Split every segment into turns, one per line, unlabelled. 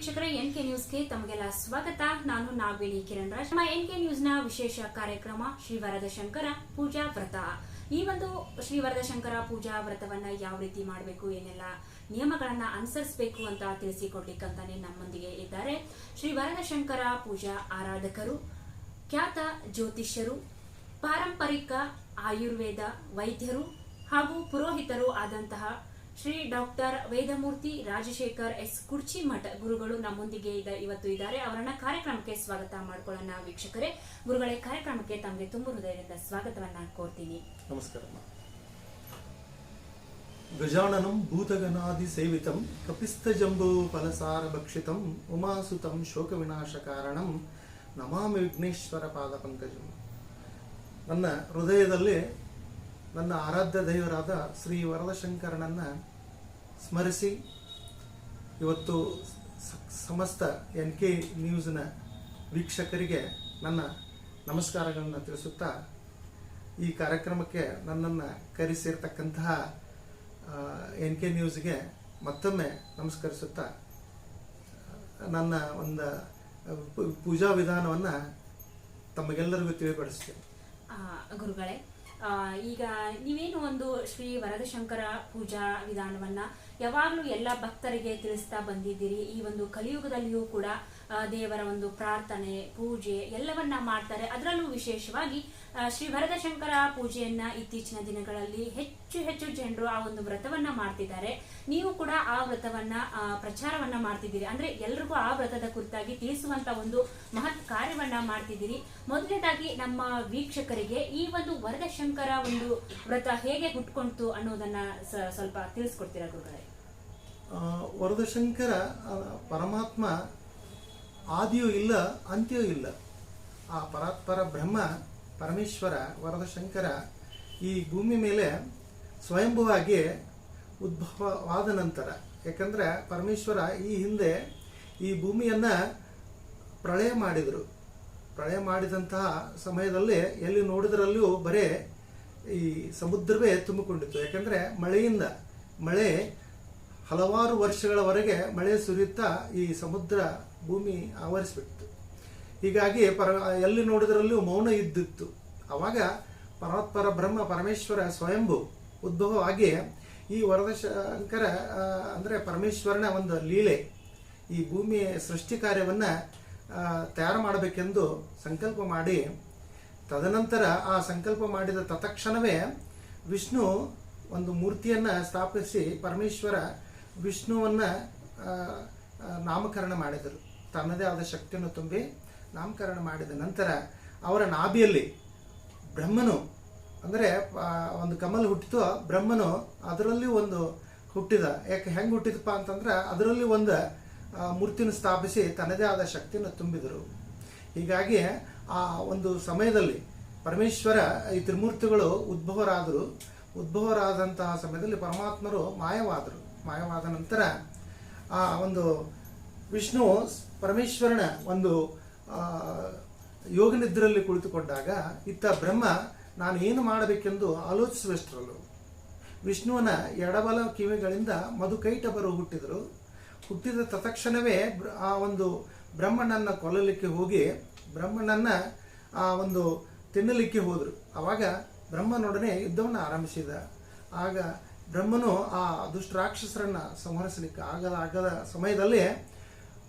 ವೀಕ್ಷಕರೇ, N K ನ್ಯೂಸ್ಗೆ ತಮಗೆಲ್ಲ ಸ್ವಾಗತ. ನಾನು ನಾಗವೇಣಿ ಕಿರಣ್ ರಾಜ್. ನಮ್ಮ ಎನ್ ಕೆ ನ್ಯೂಸ್ನ ವಿಶೇಷ ಕಾರ್ಯಕ್ರಮ ಶ್ರೀ ವರದ ಶಂಕರ ಪೂಜಾ ವ್ರತ. ಈ ಒಂದು ಶ್ರೀ ವರದ ಶಂಕರ ಪೂಜಾ ವ್ರತವನ್ನ ಯಾವ ರೀತಿ ಮಾಡಬೇಕು, ಏನೆಲ್ಲ ನಿಯಮಗಳನ್ನ ಅನುಸರಿಸಬೇಕು ಅಂತ ತಿಳಿಸಿಕೊಡ್ಲಿಕ್ಕಂತಾನೆ ನಮ್ಮೊಂದಿಗೆ ಇದ್ದಾರೆ ಶ್ರೀ ವರದ ಶಂಕರ ಪೂಜಾ ಆರಾಧಕರು, ಖ್ಯಾತ ಜ್ಯೋತಿಷ್ಯರು, ಪಾರಂಪರಿಕ ಆಯುರ್ವೇದ ವೈದ್ಯರು ಹಾಗೂ ಪುರೋಹಿತರು ಆದಂತಹ ಶ್ರೀ ಡಾಕ್ಟರ್ ವೇದಮೂರ್ತಿ ರಾಜಶೇಖರ್ ಎಸ್. ಕುರ್ಚಿಮಠ ಗುರುಗಳು ನಮ್ಮೊಂದಿಗೆ ಇವತ್ತು ಇದ್ದಾರೆ. ಅವರನ್ನ ಕಾರ್ಯಕ್ರಮಕ್ಕೆ ಸ್ವಾಗತ ಮಾಡ್ಕೊಳ್ಳೋಣ ವೀಕ್ಷಕರೇ. ಗುರುಗಳೇ, ಕಾರ್ಯಕ್ರಮಕ್ಕೆ ತಮಗೆ ತುಂಬ ಹೃದಯದಿಂದ ಸ್ವಾಗತವನ್ನ ಕೋರ್ತೀನಿ.
ನಮಸ್ಕಾರ ಗಜಾನನಂ ಭೂತಗಣಾದಿ ಸೇವಿತಂ ಕಪಿಸ್ಥಜಂಬೂ ಫಲಸಾರ ಭಕ್ಷಿತಂ ಉಮಾಸುತಂ ಶೋಕ ವಿನಾಶ ಕಾರಣಂ ನಮಾಮಿ ವಿಘ್ನೇಶ್ವರ ಪಾದ ಪಂಕಜಂ. ನನ್ನ ಹೃದಯದಲ್ಲಿ ನನ್ನ ಆರಾಧ್ಯ ದೈವರಾದ ಶ್ರೀ ವರದಶಂಕರನನ್ನ ಸ್ಮರಿಸಿ ಇವತ್ತು ಸಮಸ್ತ ಎನ್ ಕೆ ನ್ಯೂಸ್ನ ವೀಕ್ಷಕರಿಗೆ ನನ್ನ ನಮಸ್ಕಾರಗಳನ್ನು ತಿಳಿಸುತ್ತಾ ಈ ಕಾರ್ಯಕ್ರಮಕ್ಕೆ ನನ್ನನ್ನು ಕರೆಸಿರ್ತಕ್ಕಂತಹ ಎನ್ ಕೆ ನ್ಯೂಸ್ಗೆ ಮತ್ತೊಮ್ಮೆ ನಮಸ್ಕರಿಸುತ್ತಾ, ನನ್ನ ಒಂದು ಪೂಜಾ ವಿಧಾನವನ್ನು ತಮಗೆಲ್ಲರಿಗೂ ತಿಳಿಪಡಿಸ್ತೇನೆ.
ಗುರುಗಳೇ ಈಗ ನೀವೇನು ಒಂದು ಶ್ರೀ ವರದಶಂಕರ ಪೂಜಾ ವಿಧಾನವನ್ನ ಯಾವಾಗಲೂ ಎಲ್ಲ ಭಕ್ತರಿಗೆ ತಿಳಿಸ್ತಾ ಬಂದಿದ್ದೀರಿ. ಈ ಒಂದು ಕಲಿಯುಗದಲ್ಲಿಯೂ ಕೂಡ ದೇವರ ಒಂದು ಪ್ರಾರ್ಥನೆ, ಪೂಜೆ ಎಲ್ಲವನ್ನ ಮಾಡ್ತಾರೆ. ಅದರಲ್ಲೂ ವಿಶೇಷವಾಗಿ ಶ್ರೀ ವರದಶಂಕರ ಪೂಜೆಯನ್ನ ಇತ್ತೀಚಿನ ದಿನಗಳಲ್ಲಿ ಹೆಚ್ಚು ಹೆಚ್ಚು ಹೆಚ್ಚು ಜನರು ಆ ಒಂದು ವ್ರತವನ್ನ ಮಾಡ್ತಿದ್ದಾರೆ. ನೀವು ಕೂಡ ಆ ವ್ರತವನ್ನ ಪ್ರಚಾರವನ್ನ ಮಾಡ್ತಿದ್ದೀರಿ. ಅಂದ್ರೆ ಎಲ್ರಿಗೂ ಆ ವ್ರತದ ಕುರಿತಾಗಿ ತಿಳಿಸುವಂತ ಒಂದು ಮಹತ್ ಕಾರ್ಯವನ್ನ ಮಾಡ್ತಿದ್ದೀರಿ. ಮೊದಲನೇದಾಗಿ ನಮ್ಮ ವೀಕ್ಷಕರಿಗೆ ಈ ಒಂದು ವರದಶಂಕರ ಒಂದು ವ್ರತ ಹೇಗೆ ಹುಟ್ಕೊಂತು ಅನ್ನೋದನ್ನ ಸ್ವಲ್ಪ ತಿಳಿಸ್ಕೊಡ್ತೀರಾ ಗುರುಗಳೇ?
ವರದಶಂಕರ ಪರಮಾತ್ಮ ಆದಿಯೂ ಇಲ್ಲ ಅಂತ್ಯವೂ ಇಲ್ಲ. ಆ ಪರಾತ್ಪರ ಬ್ರಹ್ಮ, ಪರಮೇಶ್ವರ, ವರದಶಂಕರ ಈ ಭೂಮಿ ಮೇಲೆ ಸ್ವಯಂಭುವಾಗಿ ಉದ್ಭವವಾದ ನಂತರ, ಯಾಕಂದರೆ ಪರಮೇಶ್ವರ ಈ ಹಿಂದೆ ಈ ಭೂಮಿಯನ್ನು ಪ್ರಳಯ ಮಾಡಿದರು. ಪ್ರಳಯ ಮಾಡಿದಂತಹ ಸಮಯದಲ್ಲಿ ಎಲ್ಲಿ ನೋಡಿದ್ರಲ್ಲೂ ಬರೇ ಈ ಸಮುದ್ರವೇ ತುಂಬಿಕೊಂಡಿತ್ತು. ಯಾಕಂದರೆ ಮಳೆಯಿಂದ ಮಳೆ ಹಲವಾರು ವರ್ಷಗಳವರೆಗೆ ಮಳೆ ಸುರಿಯುತ್ತಾ ಈ ಸಮುದ್ರ ಭೂಮಿ ಆವರಿಸಿಬಿಡ್ತು. ಹೀಗಾಗಿ ಪರ, ಎಲ್ಲಿ ನೋಡಿದ್ರಲ್ಲೂ ಮೌನ ಇದ್ದಿತ್ತು. ಆವಾಗ ಪರಮಾತ್ಮರ ಬ್ರಹ್ಮ ಪರಮೇಶ್ವರ ಸ್ವಯಂಭು ಉದ್ಭವವಾಗಿ ಈ ವರದಶಂಕರ ಅಂದರೆ ಪರಮೇಶ್ವರನ ಒಂದು ಲೀಲೆ, ಈ ಭೂಮಿಯ ಸೃಷ್ಟಿ ಕಾರ್ಯವನ್ನು ತಯಾರು ಮಾಡಬೇಕೆಂದು ಸಂಕಲ್ಪ ಮಾಡಿ, ತದನಂತರ ಆ ಸಂಕಲ್ಪ ಮಾಡಿದ ತತ್ಕ್ಷಣವೇ ವಿಷ್ಣು ಒಂದು ಮೂರ್ತಿಯನ್ನು ಸ್ಥಾಪಿಸಿ ಪರಮೇಶ್ವರ ವಿಷ್ಣುವನ್ನ ನಾಮಕರಣ ಮಾಡಿದರು. ತನ್ನದೇ ಆದ ಶಕ್ತಿಯನ್ನು ತುಂಬಿ ನಾಮಕರಣ ಮಾಡಿದ ನಂತರ ಅವರ ನಾಭಿಯಲ್ಲಿ ಬ್ರಹ್ಮನು ಅಂದರೆ ಒಂದು ಕಮಲ್ ಹುಟ್ಟಿತು ಬ್ರಹ್ಮನು ಅದರಲ್ಲಿ ಒಂದು ಹುಟ್ಟಿದ. ಯಾಕೆ ಹೆಂಗೆ ಹುಟ್ಟಿದಪ್ಪ ಅಂತಂದ್ರೆ, ಅದರಲ್ಲಿ ಒಂದು ಮೂರ್ತಿನ ಸ್ಥಾಪಿಸಿ ತನ್ನದೇ ಆದ ಶಕ್ತಿಯನ್ನು ತುಂಬಿದರು. ಹೀಗಾಗಿ, ಆ, ಒಂದು ಸಮಯದಲ್ಲಿ ಪರಮೇಶ್ವರ ಈ ತ್ರಿಮೂರ್ತಿಗಳು ಉದ್ಭವರಾದರು. ಉದ್ಭವರಾದಂತಹ ಸಮಯದಲ್ಲಿ ಪರಮಾತ್ಮರು ಮಾಯವಾದರು. ಮಾಯವಾದ ನಂತರ, ಆ, ಒಂದು ವಿಷ್ಣು ಪರಮೇಶ್ವರನ ಒಂದು ಯೋಗನಿದ್ರಲ್ಲಿ ಕುಳಿತುಕೊಂಡಾಗ, ಇತ್ತ ಬ್ರಹ್ಮ ನಾನು ಏನು ಮಾಡಬೇಕೆಂದು ಆಲೋಚಿಸುವಷ್ಟರಲ್ಲೂ. ವಿಷ್ಣುವನ ಎಡಬಲ ಕಿವಿಗಳಿಂದ ಮಧುಕೈಟಬರು ಹುಟ್ಟಿದರು. ಹುಟ್ಟಿದ ತತ್ಕ್ಷಣವೇ ಆ ಒಂದು ಬ್ರಹ್ಮಣ್ಣನ ಕೊಲ್ಲಲಿಕ್ಕೆ ಹೋಗಿ ಬ್ರಹ್ಮಣ್ಣನ ಆ ಒಂದು ತಿನ್ನಲಿಕ್ಕೆ ಹೋದರು. ಆವಾಗ ಬ್ರಹ್ಮನೊಡನೆ ಯುದ್ಧವನ್ನು ಆರಂಭಿಸಿದ. ಆಗ ಬ್ರಹ್ಮನು ಆ ದುಷ್ಟ ರಾಕ್ಷಸರನ್ನ ಸಂಹರಿಸಲಿಕ್ಕೆ ಆಗದ ಆಗದ ಸಮಯದಲ್ಲಿ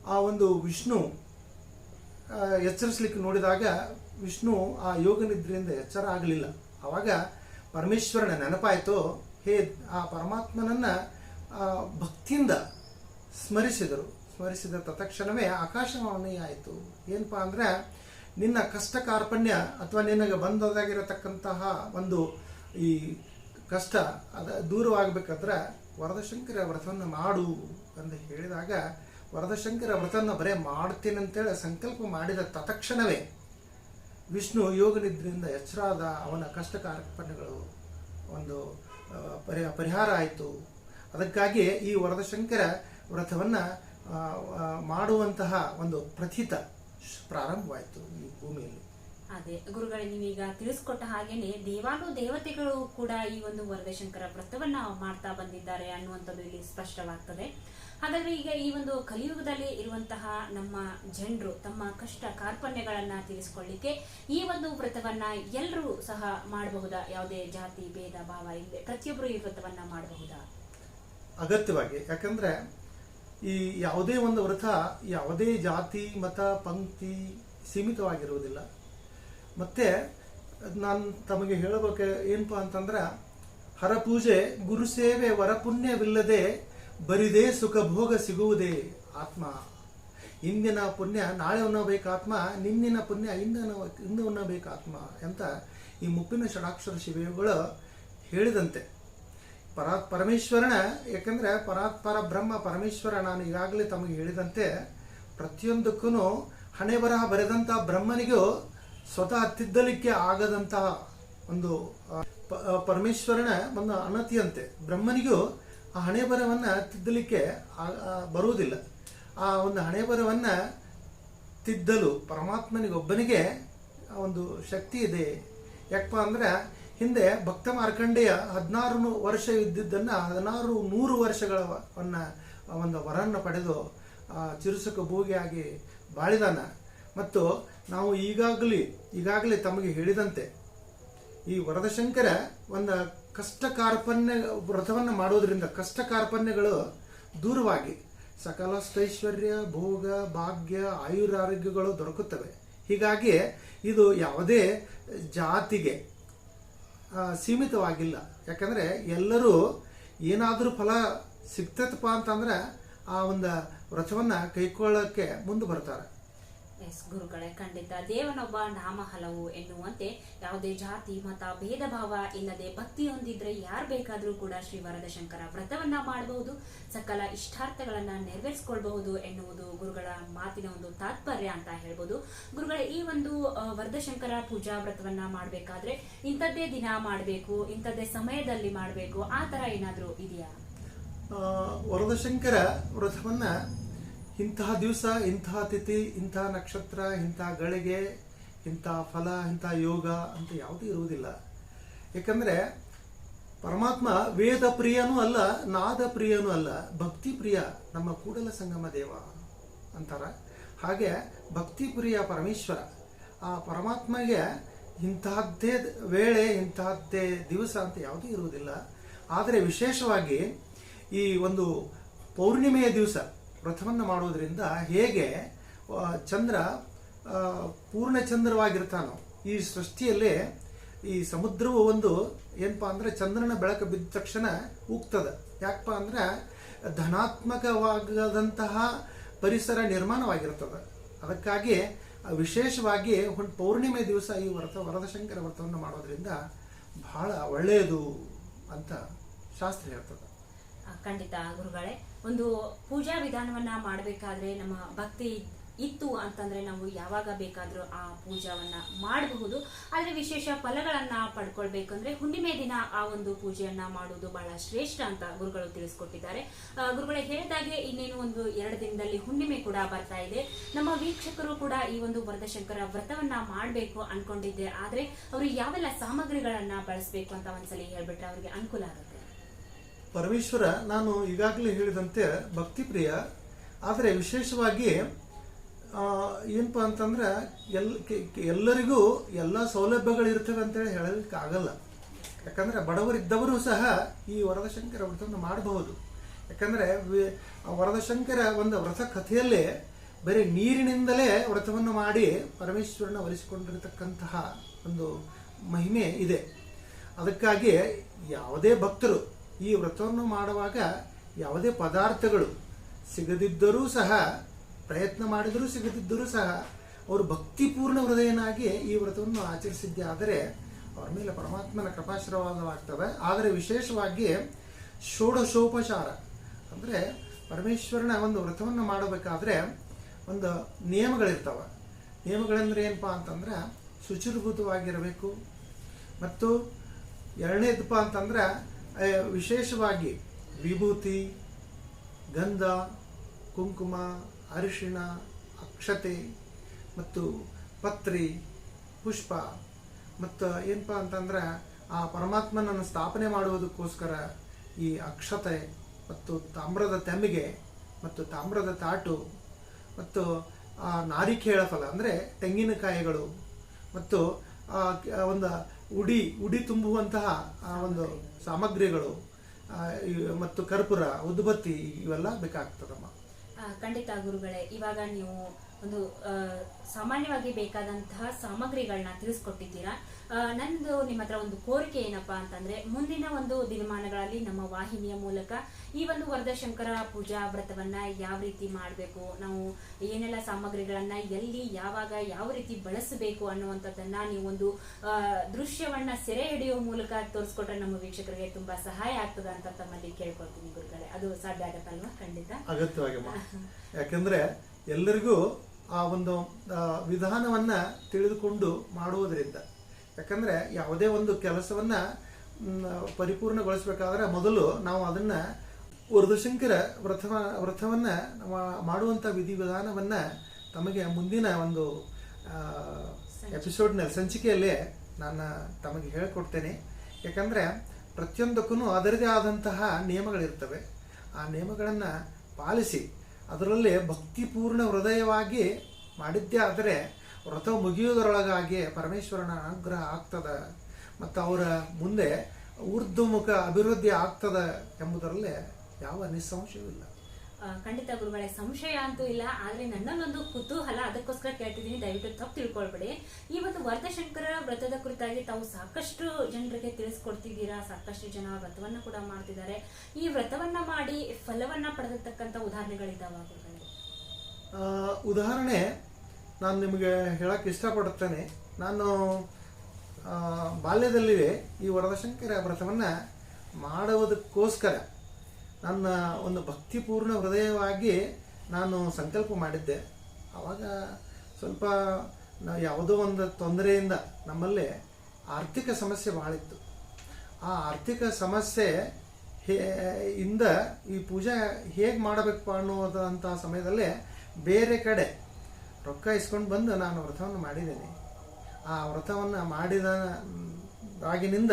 ಆ ಒಂದು ವಿಷ್ಣು ಎಚ್ಚರಿಸಲಿಕ್ಕೆ ನೋಡಿದಾಗ ವಿಷ್ಣು ಆ ಯೋಗ ನಿದ್ರೆಯಿಂದ ಎಚ್ಚರ ಆಗಲಿಲ್ಲ. ಅವಾಗ ಪರಮೇಶ್ವರನ ನೆನಪಾಯಿತು, ಹೇ, ಆ ಪರಮಾತ್ಮನನ್ನ ಭಕ್ತಿಯಿಂದ ಸ್ಮರಿಸಿದರು. ಸ್ಮರಿಸಿದ ತತ್ಕ್ಷಣವೇ ಆಕಾಶವಾಣಿ ಆಯಿತು. ಏನಪ್ಪಾ ಅಂದ್ರೆ, ನಿನ್ನ ಕಷ್ಟ ಕಾರ್ಪಣ್ಯ ಅಥವಾ ನಿನಗೆ ಬಂದದಾಗಿರತಕ್ಕಂತಹ ಒಂದು ಈ ಕಷ್ಟ ಅದ, ದೂರವಾಗಬೇಕಾದ್ರೆ ವರದಶಂಕರ ವ್ರತವನ್ನು ಮಾಡು ಅಂತ ಹೇಳಿದಾಗ, ವರದಶಂಕರ ವ್ರತವನ್ನು ಬರೇ ಮಾಡ್ತೀನಿ ಅಂತೇಳಿ ಸಂಕಲ್ಪ ಮಾಡಿದ ತತ್ಕ್ಷಣವೇ ವಿಷ್ಣು ಯೋಗ ನಿದ್ರೆಯಿಂದ ಎಚ್ಚರಾದ ಅವನ ಕಷ್ಟ ಕಾರ್ಪಣ್ಯಗಳು ಒಂದು ಪರಿ ಪರಿಹಾರ ಆಯಿತು. ಅದಕ್ಕಾಗಿ ಈ ವರದಶಂಕರ ವ್ರತವನ್ನು ಮಾಡುವಂತಹ ಒಂದು ಪ್ರಥಿತ ಪ್ರಾರಂಭವಾಯಿತು ಈ ಭೂಮಿಯಲ್ಲಿ.
ಅದೇ, ಗುರುಗಳೇ, ನೀವೀಗ ತಿಳಿಸ್ಕೊಟ್ಟ ಹಾಗೇನೆ ದೇವಾನು ದೇವತೆಗಳು ಕೂಡ ಈ ಒಂದು ವರದಶಂಕರ ವ್ರತವನ್ನ ಮಾಡ್ತಾ ಬಂದಿದ್ದಾರೆ ಅನ್ನುವಂಥದ್ದು ಇಲ್ಲಿ ಸ್ಪಷ್ಟವಾಗ್ತದೆ. ಹಾಗಾದ್ರೆ ಈಗ ಈ ಒಂದು ಕಲಿಯುಗದಲ್ಲಿ ಇರುವಂತಹ ನಮ್ಮ ಜನರು, ತಮ್ಮ ಕಷ್ಟ ಕಾರ್ಪಣ್ಯಗಳನ್ನ ತಿಳಿಸ್ಕೊಳ್ಳಿಕ್ಕೆ ಈ ಒಂದು ವ್ರತವನ್ನ ಎಲ್ಲರೂ ಸಹ ಮಾಡಬಹುದಾ? ಯಾವುದೇ ಜಾತಿ, ಭೇದ, ಭಾವ ಇಲ್ಲದೆ ಪ್ರತಿಯೊಬ್ಬರು ಈ ವ್ರತವನ್ನ ಮಾಡಬಹುದಾ?
ಅಗತ್ಯವಾಗಿ. ಯಾಕಂದ್ರೆ ಈ ಯಾವುದೇ ಒಂದು ವ್ರತ ಯಾವುದೇ ಜಾತಿ, ಮತ, ಪಂಕ್ತಿ ಸೀಮಿತವಾಗಿರುವುದಿಲ್ಲ. ಮತ್ತೆ ನಾನು ತಮಗೆ ಹೇಳಬೇಕು ಏನಪ್ಪ ಅಂತಂದ್ರೆ, ಹರಪೂಜೆ ಗುರು ಸೇವೆ ವರಪುಣ್ಯವಿಲ್ಲದೆ ಬರಿದೇ ಸುಖ ಭೋಗ ಸಿಗುವುದೇ ಆತ್ಮ. ಇಂದಿನ ಪುಣ್ಯ, ನಾಳೆ ಉಣ್ಣಬೇಕು ಆತ್ಮ, ನಿನ್ನಿನ ಪುಣ್ಯ ಇಂದನ ಇಂದು ಆತ್ಮ ಅಂತ ಈ ಮುಪ್ಪಿನ ಷಡಾಕ್ಷರ ಶಿವಗಳು ಹೇಳಿದಂತೆ. ಪರಾ, ಪರಮೇಶ್ವರನ ಯಾಕಂದ್ರೆ ಪರಾತ್ಪರ ಬ್ರಹ್ಮ ಪರಮೇಶ್ವರ ನಾನು ಈಗಾಗಲೇ ತಮಗೆ ಹೇಳಿದಂತೆ ಪ್ರತಿಯೊಂದಕ್ಕೂ ಹಣೆ ಬರಹ ಬರೆದಂತಹ ಬ್ರಹ್ಮನಿಗೂ ಸ್ವತಃ ತಿದ್ದಲಿಕ್ಕೆ ಆಗದಂತಹ ಒಂದು ಪರಮೇಶ್ವರನ ಒಂದು ಅನತಿಯಂತೆ. ಬ್ರಹ್ಮನಿಗೂ ಆ ಹಣೆ ಬರವನ್ನು ತಿದ್ದಲಿಕ್ಕೆ ಬರುವುದಿಲ್ಲ. ಆ ಒಂದು ಹಣೆ ಬರವನ್ನು ತಿದ್ದಲು ಪರಮಾತ್ಮನಿಗೊಬ್ಬನಿಗೆ ಒಂದು ಶಕ್ತಿ ಇದೆ. ಯಾಕಪ್ಪ ಅಂದ್ರೆ ಹಿಂದೆ ಭಕ್ತ ಮಾರ್ಕಂಡೇಯ ಹದಿನಾರು ವರ್ಷ ಇದ್ದಿದ್ದನ್ನು ಹದಿನಾರು ನೂರು ವರ್ಷಗಳವನ್ನ ಒಂದು ವರನ್ನು ಪಡೆದು ಚಿರುಸುಕ ಭೋಗಿಯಾಗಿ ಬಾಳಿದಾನ. ಮತ್ತು ನಾವು ಈಗಾಗಲೇ ಈಗಾಗಲೇ ತಮಗೆ ಹೇಳಿದಂತೆ ಈ ವರದಶಂಕರ ಒಂದು ಕಷ್ಟ ಕಾರ್ಪಣ್ಯ ವ್ರತವನ್ನು ಮಾಡೋದ್ರಿಂದ ಕಷ್ಟ ಕಾರ್ಪಣ್ಯಗಳು ದೂರವಾಗಿ ಸಕಲ ಸ್ಥೈಶ್ವರ್ಯ ಭೋಗ, ಭಾಗ್ಯ, ಆಯುರಾರೋಗ್ಯಗಳು ದೊರಕುತ್ತವೆ. ಹೀಗಾಗಿ ಇದು ಯಾವುದೇ ಜಾತಿಗೆ ಸೀಮಿತವಾಗಿಲ್ಲ. ಯಾಕಂದರೆ ಎಲ್ಲರೂ ಏನಾದರೂ ಫಲ ಸಿಗ್ತೈತಪ್ಪ ಅಂತಂದ್ರೆ ಆ ಒಂದು ವ್ರತವನ್ನು ಕೈಕೊಳ್ಳೋಕ್ಕೆ ಮುಂದೆ ಬರ್ತಾರೆ.
ಎಸ್, ಗುರುಗಳೇ, ಖಂಡಿತ ದೇವನೊಬ್ಬ ನಾಮ ಹಲವು ಎನ್ನುವಂತೆ ಯಾವುದೇ ಜಾತಿ, ಮತ ಭೇದ ಭಾವ ಇಲ್ಲದೆ ಭಕ್ತಿ ಹೊಂದಿದ್ರೆ ಯಾರು ಬೇಕಾದರೂ ಕೂಡ ಶ್ರೀ ವರದಶಂಕರ ವ್ರತವನ್ನ ಮಾಡಬಹುದು, ಸಕಲ ಇಷ್ಟಾರ್ಥಗಳನ್ನ ನೆರವೇರಿಸಿಕೊಳ್ಬಹುದು ಎನ್ನುವುದು ಗುರುಗಳ ಮಾತಿನ ಒಂದು ತಾತ್ಪರ್ಯ ಅಂತ ಹೇಳ್ಬೋದು. ಗುರುಗಳ, ಈ ಒಂದು ವರದಶಂಕರ ಪೂಜಾ ವ್ರತವನ್ನ ಮಾಡಬೇಕಾದ್ರೆ ಇಂಥದ್ದೇ ದಿನ ಮಾಡಬೇಕು, ಇಂಥದ್ದೇ ಸಮಯದಲ್ಲಿ ಮಾಡಬೇಕು, ಆ ತರ ಏನಾದರೂ ಇದೆಯಾ?
ವರದಶಂಕರ ವ್ರತವನ್ನ ಇಂತಹ ದಿವಸ, ಇಂತಹ ತಿಥಿ, ಇಂತಹ ನಕ್ಷತ್ರ, ಇಂತಹ ಗಳಿಗೆ ಇಂಥ ಫಲ ಇಂಥ ಯೋಗ ಅಂತ ಯಾವುದೂ ಇರುವುದಿಲ್ಲ. ಯಾಕಂದರೆ ಪರಮಾತ್ಮ ವೇದ ಪ್ರಿಯನೂ ಅಲ್ಲ, ನಾದ ಪ್ರಿಯನೂ ಅಲ್ಲ, ಭಕ್ತಿ ಪ್ರಿಯ ನಮ್ಮ ಕೂಡಲ ಸಂಗಮ ದೇವ ಅಂತಾರ. ಹಾಗೆ ಭಕ್ತಿ ಪ್ರಿಯ ಪರಮೇಶ್ವರ, ಆ ಪರಮಾತ್ಮಗೆ ಇಂತಹದ್ದೇ ವೇಳೆ, ಇಂತಹದ್ದೇ ದಿವಸ ಅಂತ ಯಾವುದೂ ಇರುವುದಿಲ್ಲ. ಆದರೆ ವಿಶೇಷವಾಗಿ ಈ ಒಂದು ಪೌರ್ಣಿಮೆಯ ದಿವಸ ವ್ರತವನ್ನು ಮಾಡುವುದರಿಂದ ಹೇಗೆ ಚಂದ್ರ ಪೂರ್ಣಚಂದ್ರವಾಗಿರ್ತಾನೋ ಪೂರ್ಣ ಚಂದ್ರವಾಗಿರ್ತಾನೋ, ಈ ಸೃಷ್ಟಿಯಲ್ಲಿ ಈ ಸಮುದ್ರವು ಒಂದು ಏನಪ್ಪ ಅಂದ್ರೆ ಚಂದ್ರನ ಬೆಳಕು ಬಿದ್ದ ತಕ್ಷಣ ಉಗ್ತದೆ. ಯಾಕಪ್ಪ ಅಂದ್ರೆ ಧನಾತ್ಮಕವಾಗದಂತಹ ಪರಿಸರ ನಿರ್ಮಾಣವಾಗಿರ್ತದೆ. ಅದಕ್ಕಾಗಿ ವಿಶೇಷವಾಗಿ ಒಂದು ಪೌರ್ಣಿಮೆ ದಿವಸ ಈ ವ್ರತ, ವರದಶಂಕರ ವ್ರತವನ್ನು ಮಾಡೋದ್ರಿಂದ ಬಹಳ ಒಳ್ಳೆಯದು ಅಂತ ಶಾಸ್ತ್ರ ಹೇಳ್ತದೆ.
ಖಂಡಿತ ಗುರುಗಳೇ. ಒಂದು ಪೂಜಾ ವಿಧಾನವನ್ನ ಮಾಡಬೇಕಾದ್ರೆ ನಮ್ಮ ಭಕ್ತಿ ಇತ್ತು ಅಂತಂದ್ರೆ ನಾವು ಯಾವಾಗ ಬೇಕಾದ್ರೂ ಆ ಪೂಜಾವನ್ನ ಮಾಡಬಹುದು. ಆದ್ರೆ ವಿಶೇಷ ಫಲಗಳನ್ನ ಪಡ್ಕೊಳ್ಬೇಕಂದ್ರೆ ಹುಣ್ಣಿಮೆ ದಿನ ಆ ಒಂದು ಪೂಜೆಯನ್ನ ಮಾಡುವುದು ಬಹಳ ಶ್ರೇಷ್ಠ ಅಂತ ಗುರುಗಳು ತಿಳಿಸ್ಕೊಟ್ಟಿದ್ದಾರೆ. ಗುರುಗಳು ಹೇಳಿದಾಗೆ ಇನ್ನೇನು ಒಂದು ಎರಡು ದಿನದಲ್ಲಿ ಹುಣ್ಣಿಮೆ ಕೂಡ ಬರ್ತಾ ಇದೆ. ನಮ್ಮ ವೀಕ್ಷಕರು ಕೂಡ ಈ ಒಂದು ವರದಶಂಕರ ವ್ರತವನ್ನ ಮಾಡಬೇಕು ಅನ್ಕೊಂಡಿದ್ದೆ. ಆದ್ರೆ ಅವರು ಯಾವೆಲ್ಲ ಸಾಮಗ್ರಿಗಳನ್ನ ಬಳಸಬೇಕು ಅಂತ ಒಂದ್ಸಲಿ ಹೇಳ್ಬಿಟ್ರೆ ಅವರಿಗೆ ಅನುಕೂಲ ಆಗುತ್ತೆ.
ಪರಮೇಶ್ವರ, ನಾನು ಈಗಾಗಲೇ ಹೇಳಿದಂತೆ ಭಕ್ತಿ ಪ್ರಿಯ ಆದರೆ ವಿಶೇಷವಾಗಿ ಏನಪ್ಪ ಅಂತಂದ್ರೆ, ಎಲ್ ಎಲ್ಲರಿಗೂ ಎಲ್ಲ ಸೌಲಭ್ಯಗಳು ಇರ್ತವೆ ಅಂತೇಳಿ ಹೇಳಲಿಕ್ಕೆ ಆಗಲ್ಲ ಯಾಕಂದ್ರೆ ಬಡವರಿದ್ದವರು ಸಹ ಈ ವರದಶಂಕರ ವ್ರತವನ್ನು ಮಾಡಬಹುದು. ಯಾಕಂದ್ರೆ ವರದಶಂಕರ ಒಂದು ವ್ರತ ಕಥೆಯಲ್ಲೇ ಬರೀ ನೀರಿನಿಂದಲೇ ವ್ರತವನ್ನು ಮಾಡಿ ಪರಮೇಶ್ವರನ ಒಲಿಸಿಕೊಂಡಿರತಕ್ಕಂತಹ ಒಂದು ಮಹಿಮೆ ಇದೆ. ಅದಕ್ಕಾಗಿ ಯಾವುದೇ ಭಕ್ತರು ಈ ವ್ರತವನ್ನು ಮಾಡುವಾಗ ಯಾವುದೇ ಪದಾರ್ಥಗಳು ಸಿಗದಿದ್ದರೂ ಸಹ, ಪ್ರಯತ್ನ ಮಾಡಿದರೂ ಸಿಗದಿದ್ದರೂ ಸಹ, ಅವರು ಭಕ್ತಿಪೂರ್ಣ ಹೃದಯನಾಗಿ ಈ ವ್ರತವನ್ನು ಆಚರಿಸಿದ್ದೆ. ಆದರೆ ಅವರ ಮೇಲೆ ಪರಮಾತ್ಮನ ಕೃಪಾಶ್ರವಾದವಾಗ್ತವೆ. ಆದರೆ ವಿಶೇಷವಾಗಿ ಷೋಡಶೋಪಚಾರ ಅಂದರೆ ಪರಮೇಶ್ವರನ ಒಂದು ವ್ರತವನ್ನು ಮಾಡಬೇಕಾದ್ರೆ ಒಂದು ನಿಯಮಗಳಿರ್ತವೆ. ನಿಯಮಗಳಂದ್ರೆ ಏನಪ್ಪ ಅಂತಂದ್ರೆ ಶುಚಿರ್ಭೂತವಾಗಿರಬೇಕು. ಮತ್ತು ಎರಡನೇದಪ್ಪ ಅಂತಂದ್ರೆ ವಿಶೇಷವಾಗಿ ವಿಭೂತಿ, ಗಂಧ, ಕುಂಕುಮ, ಅರಿಶಿಣ, ಅಕ್ಷತೆ ಮತ್ತು ಪತ್ರಿ, ಪುಷ್ಪ. ಮತ್ತು ಏನಪ್ಪ ಅಂತಂದ್ರೆ ಆ ಪರಮಾತ್ಮನನ್ನು ಸ್ಥಾಪನೆ ಮಾಡುವುದಕ್ಕೋಸ್ಕರ ಈ ಅಕ್ಷತೆ ಮತ್ತು ತಾಮ್ರದ ತೆಮ್ಮಿಗೆ ಮತ್ತು ತಾಮ್ರದ ತಾಟು ಮತ್ತು ನಾರಿಕೇಳ ಫಲ, ಅಂದರೆ ತೆಂಗಿನಕಾಯಿಗಳು ಮತ್ತು ಒಂದು ಉಡಿ ಉಡಿ ತುಂಬುವಂತಹ ಒಂದು ಸಾಮಗ್ರಿಗಳು ಮತ್ತು ಕರ್ಪೂರ ಉದ್ಬತ್ತಿ ಇವೆಲ್ಲ ಬೇಕಾಗ್ತದಮ್ಮ.
ಖಂಡಿತ ಗುರುಗಳೇ ಇವಾಗ ನೀವು ಒಂದು ಸಾಮಾನ್ಯವಾಗಿ ಬೇಕಾದಂತಹ ಸಾಮಗ್ರಿಗಳನ್ನ ತಿಳಿಸ್ಕೊಟ್ಟಿದ್ದೀರಾ? ನಂದು ನಿಮ್ಮ ಹತ್ರ ಒಂದು ಕೋರಿಕೆ ಏನಪ್ಪಾ ಅಂತಂದ್ರೆ ಮುಂದಿನ ಒಂದು ದಿನಮಾನಗಳಲ್ಲಿ ನಮ್ಮ ವಾಹಿನಿಯ ಮೂಲಕ ಈ ಒಂದು ವರದಶಂಕರ ಪೂಜಾ ವ್ರತವನ್ನ ಯಾವ ರೀತಿ ಮಾಡಬೇಕು ನಾವು ಏನೆಲ್ಲ ಸಾಮಗ್ರಿಗಳನ್ನ ಎಲ್ಲಿ ಯಾವಾಗ ಯಾವ ರೀತಿ ಬಳಸಬೇಕು ಅನ್ನುವಂಥದ್ದನ್ನ ನೀವು ಒಂದು ದೃಶ್ಯವನ್ನ ಸೆರೆ ಹಿಡಿಯುವ ಮೂಲಕ ತೋರಿಸ್ಕೊಟ್ರೆ ನಮ್ಮ ವೀಕ್ಷಕರಿಗೆ ತುಂಬಾ ಸಹಾಯ ಆಗ್ತದ ಅಂತ ತಮ್ಮಲ್ಲಿ ಕೇಳ್ಕೊಳ್ತೀನಿ ಗುರುಗಳೇ. ಅದು ಸಾಧ್ಯ ಆಗತ್ತಲ್ವಾ? ಖಂಡಿತ.
ಅಗತ್ಯವಾಗಿ ಯಾಕಂದ್ರೆ ಎಲ್ಲರಿಗೂ ಆ ಒಂದು ವಿಧಾನವನ್ನು ತಿಳಿದುಕೊಂಡು ಮಾಡುವುದರಿಂದ. ಯಾಕಂದರೆ ಯಾವುದೇ ಒಂದು ಕೆಲಸವನ್ನು ಪರಿಪೂರ್ಣಗೊಳಿಸಬೇಕಾದ್ರೆ ಮೊದಲು ನಾವು ಅದನ್ನು ವೃದ್ಧಶಂಕರ ವ್ರತವ ವ್ರತವನ್ನು ಮಾಡುವಂಥ ವಿಧಿವಿಧಾನವನ್ನು ತಮಗೆ ಮುಂದಿನ ಒಂದು ಎಪಿಸೋಡ್ನಲ್ಲಿ ಸಂಚಿಕೆಯಲ್ಲೇ ನಾನು ತಮಗೆ ಹೇಳಿಕೊಡ್ತೇನೆ. ಯಾಕಂದರೆ ಪ್ರತಿಯೊಂದಕ್ಕೂ ಅದರದೇ ಆದಂತಹ ನಿಯಮಗಳಿರ್ತವೆ. ಆ ನಿಯಮಗಳನ್ನು ಪಾಲಿಸಿ ಅದರಲ್ಲಿ ಭಕ್ತಿಪೂರ್ಣ ಹೃದಯವಾಗಿ ಮಾಡಿದ್ದೇ ಆದರೆ ವ್ರತ ಮುಗಿಯುವುದರೊಳಗಾಗಿ ಪರಮೇಶ್ವರನ ಅನುಗ್ರಹ ಆಗ್ತದ ಮತ್ತು ಅವರ ಮುಂದೆ ಊರ್ಧ್ವಮುಖ ಅಭಿವೃದ್ಧಿ ಆಗ್ತದೆ ಎಂಬುದರಲ್ಲಿ ಯಾವ ನಿಸ್ಸಂಶಯವಿಲ್ಲ.
ಖಂಡಿತ ಗುರುಗಳೇ, ಸಂಶಯ ಅಂತೂ ಇಲ್ಲ, ಆದ್ರೆ ನನ್ನಲ್ಲೊಂದು ಕುತೂಹಲ ಅದಕ್ಕೋಸ್ಕರ ಕೇಳ್ತಿದ್ದೀನಿ, ದಯವಿಟ್ಟು ತಪ್ಪು ತಿಳ್ಕೊಳ್ಬೇಡಿ. ಈ ಒಂದು ವ್ರತದ ಕುರಿತಾಗಿ ತಾವು ಸಾಕಷ್ಟು ಜನರಿಗೆ ತಿಳಿಸ್ಕೊಡ್ತಿದ್ದೀರಾ? ಸಾಕಷ್ಟು ಜನ ವ್ರತವನ್ನ ಕೂಡ ಮಾಡ್ತಿದ್ದಾರೆ. ಈ ವ್ರತವನ್ನ ಮಾಡಿ ಫಲವನ್ನ ಪಡೆದಿರ್ತಕ್ಕಂಥ ಉದಾಹರಣೆಗಳಿದ್ದಾವ ಗುರುಗಳೇ?
ಉದಾಹರಣೆ ನಾನು ನಿಮಗೆ ಹೇಳಕ್ಕೆ ಇಷ್ಟಪಡುತ್ತೇನೆ. ನಾನು ಬಾಲ್ಯದಲ್ಲಿ ಈ ವರದಶಂಕರ ವ್ರತವನ್ನು ಮಾಡುವುದಕ್ಕೋಸ್ಕರ ನನ್ನ ಒಂದು ಭಕ್ತಿಪೂರ್ಣ ಹೃದಯವಾಗಿ ನಾನು ಸಂಕಲ್ಪ ಮಾಡಿದ್ದೆ. ಆವಾಗ ಸ್ವಲ್ಪ ನಾ ಯಾವುದೋ ಒಂದು ತೊಂದರೆಯಿಂದ ನಮ್ಮಲ್ಲಿ ಆರ್ಥಿಕ ಸಮಸ್ಯೆ ಭಾಳಿತ್ತು ಆ ಆರ್ಥಿಕ ಸಮಸ್ಯೆ ಹೇ ಇಂದ ಈ ಪೂಜೆ ಹೇಗೆ ಮಾಡಬೇಕು ಅನ್ನೋದಂಥ ಸಮಯದಲ್ಲಿ ಬೇರೆ ಕಡೆ ರೊಕ್ಕ ಇಸ್ಕೊಂಡು ಬಂದು ನಾನು ವ್ರತವನ್ನು ಮಾಡಿದ್ದೇನೆ. ಆ ವ್ರತವನ್ನು ಮಾಡಿದ ಆಗಿನಿಂದ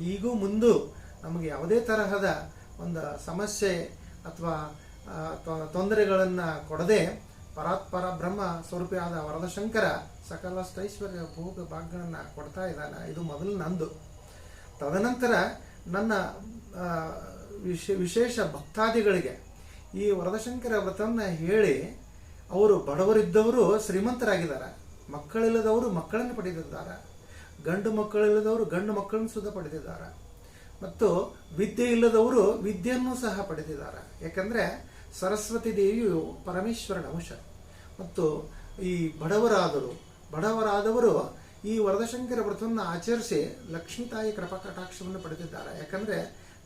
ಈಗೂ ಮುಂದೂ ನಮಗೆ ಯಾವುದೇ ತರಹದ ಒಂದು ಸಮಸ್ಯೆ ಅಥವಾ ತೊಂದರೆಗಳನ್ನು ಕೊಡದೆ ಪರಾತ್ಪರ ಬ್ರಹ್ಮ ಸ್ವರೂಪಿಯಾದ ವರದಶಂಕರ ಸಕಲಷ್ಟೈಶ್ವರ್ಯ ಭೋಗ ಭಾಗಗಳನ್ನು ಕೊಡ್ತಾ ಇದ್ದಾನೆ. ಇದು ಮೊದಲು ನಂದು. ತದನಂತರ ನನ್ನ ವಿಶೇ, ವಿಶೇಷ ಭಕ್ತಾದಿಗಳಿಗೆ ಈ ವರದಶಂಕರ ವ್ರತವನ್ನು ಹೇಳಿ ಅವರು ಬಡವರಿದ್ದವರು ಶ್ರೀಮಂತರಾಗಿದ್ದಾರೆ. ಮಕ್ಕಳಿಲ್ಲದವರು ಮಕ್ಕಳನ್ನು ಪಡೆದಿದ್ದಾರೆ. ಗಂಡು ಮಕ್ಕಳಿಲ್ಲದವರು ಗಂಡು ಮಕ್ಕಳನ್ನು ಸುದ ಪಡೆದಿದ್ದಾರೆ. ಮತ್ತು ವಿದ್ಯೆ ಇಲ್ಲದವರು ವಿದ್ಯೆಯನ್ನು ಸಹ ಪಡೆದಿದ್ದಾರೆ. ಯಾಕಂದರೆ ಸರಸ್ವತಿ ದೇವಿಯು ಪರಮೇಶ್ವರನ ಅಂಶ ಮತ್ತು ಈ ಬಡವರಾದರು ಬಡವರಾದವರು ಈ ವರದಶಂಕರ ವ್ರತವನ್ನು ಆಚರಿಸಿ ಲಕ್ಷ್ಮೀ ತಾಯಿ ಕೃಪಾ ಕಟಾಕ್ಷವನ್ನು ಪಡೆದಿದ್ದಾರೆ. ಯಾಕಂದರೆ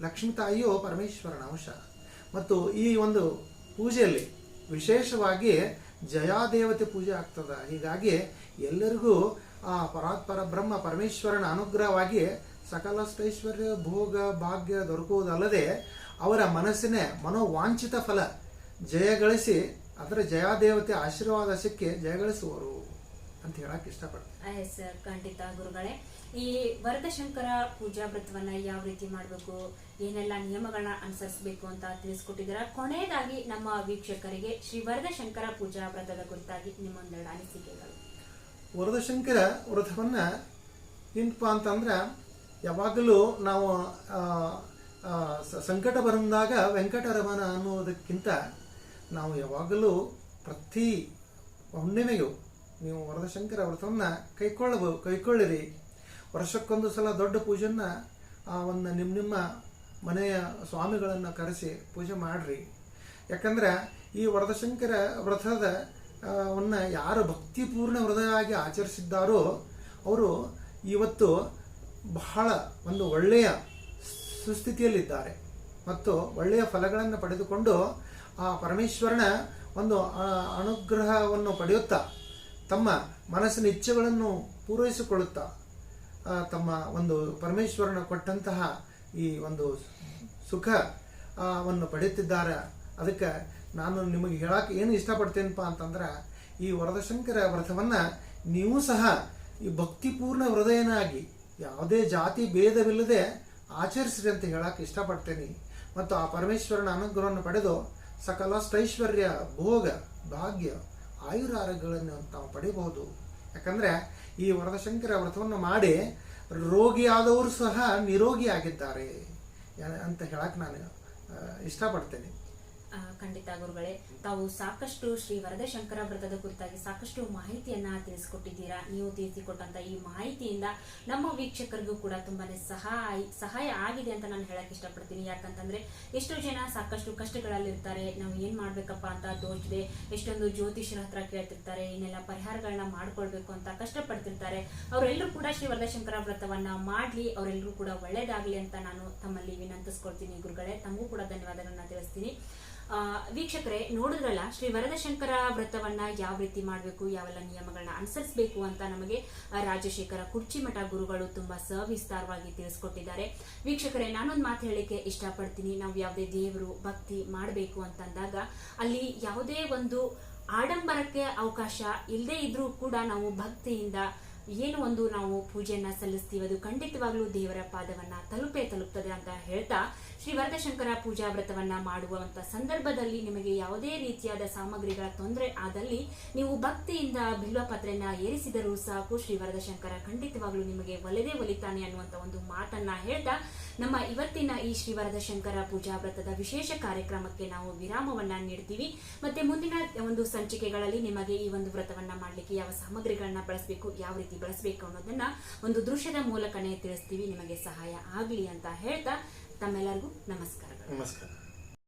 ಲಕ್ಷ್ಮೀ ತಾಯಿಯು ಪರಮೇಶ್ವರನ ಅಂಶ ಮತ್ತು ಈ ಒಂದು ಪೂಜೆಯಲ್ಲಿ ವಿಶೇಷವಾಗಿ ಜಯಾದೇವತೆ ಪೂಜೆ ಆಗ್ತದೆ. ಹೀಗಾಗಿ ಎಲ್ಲರಿಗೂ ಆ ಪರಾತ್ಪರ ಬ್ರಹ್ಮ ಪರಮೇಶ್ವರನ ಅನುಗ್ರಹವಾಗಿ ಸಕಲಷ್ಟೈಶ್ವರ್ಯ ಭೋಗ ಭಾಗ್ಯ ದೊರಕುವುದಲ್ಲದೆ ಅವರ ಮನಸ್ಸಿನೇ ಮನೋವಾಂಛಿತ ಫಲ ಜಯಗಳಿಸಿ ಅದರ ಜಯಾದೇವತೆ ಆಶೀರ್ವಾದ ಸಿಕ್ಕಿ ಜಯಗಳಿಸುವರು ಅಂತ ಹೇಳಕ್ ಇಷ್ಟಪಡ್ತೀನಿ.
ಎಸ್ ಖಂಡಿತ ಗುರುಗಳೇ ಈ ವರದಶಂಕರ ಪೂಜಾ ವ್ರತವನ್ನ ಯಾವ ರೀತಿ ಮಾಡಬೇಕು ಏನೆಲ್ಲ ನಿಯಮಗಳನ್ನ ಅನುಸರಿಸಬೇಕು ಅಂತ ತಿಳಿಸ್ಕೊಟ್ಟಿದ್ದೀರ? ಕೊನೆಯದಾಗಿ ನಮ್ಮ ವೀಕ್ಷಕರಿಗೆ ಶ್ರೀ ವರದಶಂಕರ ಪೂಜಾ ವ್ರತದ ಕುರಿತಾಗಿ ನಿಮ್ಮೊಂದೆರಡು ಅನಿಸಿಕೆಗಳು.
ವರದಶಂಕರ ವ್ರತವನ್ನ ಏನಪ್ಪ ಅಂತಂದ್ರೆ ಯಾವಾಗಲೂ ನಾವು ಸಂಕಟ ಬಂದಾಗ ವೆಂಕಟರಮಣ ಅನ್ನೋದಕ್ಕಿಂತ ನಾವು ಯಾವಾಗಲೂ ಪ್ರತಿ ಹುಣ್ಣಿಮೆಗೂ ನೀವು ವರದಶಂಕರ ವ್ರತವನ್ನು ಕೈಕೊಳ್ಳಬಹುದು ಕೈಕೊಳ್ಳಿರಿ. ವರ್ಷಕ್ಕೊಂದು ಸಲ ದೊಡ್ಡ ಪೂಜೆಯನ್ನು, ಆ, ಒಂದು ನಿಮ್ಮ ನಿಮ್ಮ ಮನೆಯ ಸ್ವಾಮಿಗಳನ್ನು ಕರೆಸಿ ಪೂಜೆ ಮಾಡಿರಿ. ಯಾಕಂದ್ರೆ ಈ ವರದಶಂಕರ ವ್ರತದ ವನ್ನು ಯಾರು ಭಕ್ತಿಪೂರ್ಣ ಹೃದಯವಾಗಿ ಆಚರಿಸಿದ್ದಾರೋ, ಅವರು ಇವತ್ತು ಬಹಳ ಒಂದು ಒಳ್ಳೆಯ ಸುಸ್ಥಿತಿಯಲ್ಲಿದ್ದಾರೆ. ಮತ್ತು ಒಳ್ಳೆಯ ಫಲಗಳನ್ನು ಪಡೆದುಕೊಂಡು ಆ ಪರಮೇಶ್ವರನ ಒಂದು ಅನುಗ್ರಹವನ್ನು ಪಡೆಯುತ್ತಾ ತಮ್ಮ ಮನಸ್ಸಿನ ಇಚ್ಛೆಗಳನ್ನು ಪೂರೈಸಿಕೊಳ್ಳುತ್ತಾ ತಮ್ಮ ಒಂದು ಪರಮೇಶ್ವರನ ಕೊಟ್ಟಂತಹ ಈ ಒಂದು ಸುಖ ಆ, ವನ್ನು ಪಡೆಯುತ್ತಿದ್ದಾರೆ. ಅದಕ್ಕೆ ನಾನು ನಿಮಗೆ ಹೇಳಕ್ಕೆ ಏನು ಇಷ್ಟಪಡ್ತೇನಪ್ಪ ಅಂತಂದ್ರೆ ಈ ವರದಶಂಕರ ವ್ರತವನ್ನು ನೀವು ಸಹ ಈ ಭಕ್ತಿಪೂರ್ಣ ಹೃದಯನಾಗಿ ಯಾವುದೇ ಜಾತಿ ಭೇದವಿಲ್ಲದೆ ಆಚರಿಸ್ರಿ ಅಂತ ಹೇಳಕ್ಕೆ ಇಷ್ಟಪಡ್ತೇನೆ. ಮತ್ತು ಆ ಪರಮೇಶ್ವರನ ಅನುಗ್ರಹವನ್ನು ಪಡೆದು ಸಕಲ ಸ್ಥೈಶ್ವರ್ಯ ಭೋಗ, ಭಾಗ್ಯ, ಆಯುರಾರೋಗ್ಯಗಳನ್ನು ತಾವು ಪಡೆಯಬಹುದು. ಯಾಕಂದ್ರೆ ಈ ವರದಶಂಕರ ವ್ರತವನ್ನು ಮಾಡಿ ರೋಗಿಯಾದವರು ಸಹ ನಿರೋಗಿ ಆಗಿದ್ದಾರೆ ಅಂತ ಹೇಳಕ್ ನಾನು ಇಷ್ಟಪಡ್ತೇನೆ.
ಖಂಡಿತ ಗುರುಗಳೇ, ತಾವು ಸಾಕಷ್ಟು ಶ್ರೀ ವರದಶಂಕರ ವ್ರತದ ಕುರಿತಾಗಿ ಸಾಕಷ್ಟು ಮಾಹಿತಿಯನ್ನ ತಿಳಿಸಿಕೊಟ್ಟಿದ್ದೀರಾ? ನೀವು ತಿಳಿಸಿಕೊಟ್ಟಂತ ಈ ಮಾಹಿತಿಯಿಂದ ನಮ್ಮ ವೀಕ್ಷಕರಿಗೂ ಕೂಡ ತುಂಬಾನೇ ಸಹಾಯ ಸಹಾಯ ಆಗಿದೆ ಅಂತ ನಾನು ಹೇಳಕ್ ಇಷ್ಟಪಡ್ತೀನಿ. ಯಾಕಂತಂದ್ರೆ ಎಷ್ಟೋ ಜನ ಸಾಕಷ್ಟು ಕಷ್ಟಗಳಲ್ಲಿರ್ತಾರೆ ನಾವು ಏನ್ ಮಾಡ್ಬೇಕಪ್ಪ ಅಂತ ತೋಚದೆ, ಎಷ್ಟೊಂದು ಜ್ಯೋತಿಷರ ಹತ್ರ ಕೇಳ್ತಿರ್ತಾರೆ, ಇನ್ನೆಲ್ಲ ಪರಿಹಾರಗಳನ್ನ ಮಾಡ್ಕೊಳ್ಬೇಕು ಅಂತ ಕಷ್ಟಪಡ್ತಿರ್ತಾರೆ. ಅವರೆಲ್ಲರೂ ಕೂಡ ಶ್ರೀ ವರದಶಂಕರ ವ್ರತವನ್ನ ಮಾಡ್ಲಿ ಅವರೆಲ್ಲರೂ ಕೂಡ ಒಳ್ಳೇದಾಗ್ಲಿ ಅಂತ ನಾನು ತಮ್ಮಲ್ಲಿ ವಿನಂತಿಸ್ಕೊಳ್ತೀನಿ ಗುರುಗಳೇ. ತಮಗೂ ಕೂಡ ಧನ್ಯವಾದಗಳನ್ನ ತಿಳಿಸ್ತೀನಿ. ವೀಕ್ಷಕರೇ, ನೋಡಿದ್ರಲ್ಲ, ಶ್ರೀ ವರದಶಂಕರ ವ್ರತವನ್ನ ಯಾವ ರೀತಿ ಮಾಡಬೇಕು, ಯಾವೆಲ್ಲ ನಿಯಮಗಳನ್ನ ಅನುಸರಿಸಬೇಕು ಅಂತ ನಮಗೆ ರಾಜಶೇಖರ ಕುರ್ಚಿಮಠ ಗುರುಗಳು ತುಂಬಾ ಸವಿಸ್ತಾರವಾಗಿ ತಿಳಿಸ್ಕೊಟ್ಟಿದ್ದಾರೆ. ವೀಕ್ಷಕರೇ, ನಾನೊಂದು ಮಾತು ಹೇಳಿಕೆ ಇಷ್ಟಪಡ್ತೀನಿ. ನಾವು ಯಾವುದೇ ದೇವರು, ಭಕ್ತಿ ಮಾಡಬೇಕು ಅಂತಂದಾಗ, ಅಲ್ಲಿ ಯಾವುದೇ ಒಂದು ಆಡಂಬರಕ್ಕೆ ಅವಕಾಶ ಇಲ್ಲದೆ ಇದ್ರೂ ಕೂಡ ನಾವು ಭಕ್ತಿಯಿಂದ ಏನು ಒಂದು ನಾವು ಪೂಜೆಯನ್ನ ಸಲ್ಲಿಸ್ತೀವಿ, ಅದು ಖಂಡಿತವಾಗ್ಲೂ ದೇವರ ಪಾದವನ್ನ ತಲುಪೇ ತಲುಪ್ತದೆ ಅಂತ ಹೇಳ್ತಾ ಶ್ರೀ ವರದಶಂಕರ ಪೂಜಾ ವ್ರತವನ್ನ ಮಾಡುವಂತ ಸಂದರ್ಭದಲ್ಲಿ ನಿಮಗೆ ಯಾವುದೇ ರೀತಿಯಾದ ಸಾಮಗ್ರಿಗಳ ತೊಂದರೆ ಆದಲ್ಲಿ ನೀವು ಭಕ್ತಿಯಿಂದ ಬಿಲ್ವಪತ್ರೆಯನ್ನ ಏರಿಸಿದರೂ ಸಾಕು. ಶ್ರೀ ವರದಶಂಕರ ಖಂಡಿತವಾಗ್ಲೂ ನಿಮಗೆ ಒಲೆದೇ ಒಲಿತಾನೆ ಅನ್ನುವಂತ ಒಂದು ಮಾತನ್ನ ಹೇಳ್ತಾ ನಮ್ಮ ಇವತ್ತಿನ ಈ ಶ್ರೀ ವರದಶಂಕರ ಪೂಜಾ ವ್ರತದ ವಿಶೇಷ ಕಾರ್ಯಕ್ರಮಕ್ಕೆ ನಾವು ವಿರಾಮವನ್ನ ನೀಡ್ತೀವಿ. ಮತ್ತೆ ಮುಂದಿನ ಒಂದು ಸಂಚಿಕೆಗಳಲ್ಲಿ ನಿಮಗೆ ಈ ಒಂದು ವ್ರತವನ್ನ ಮಾಡಲಿಕ್ಕೆ ಯಾವ ಸಾಮಗ್ರಿಗಳನ್ನ ಬಳಸಬೇಕು, ಯಾವ ರೀತಿ ಬಳಸಬೇಕು ಅನ್ನೋದನ್ನ ಒಂದು ದೃಶ್ಯದ ಮೂಲಕನೇ ತಿಳಿಸ್ತೀವಿ. ನಿಮಗೆ ಸಹಾಯ ಆಗ್ಲಿ ಅಂತ ಹೇಳ್ತಾ ತಮ್ಮೆಲ್ಲರಿಗೂ ನಮಸ್ಕಾರಗಳು
ನಮಸ್ಕಾರ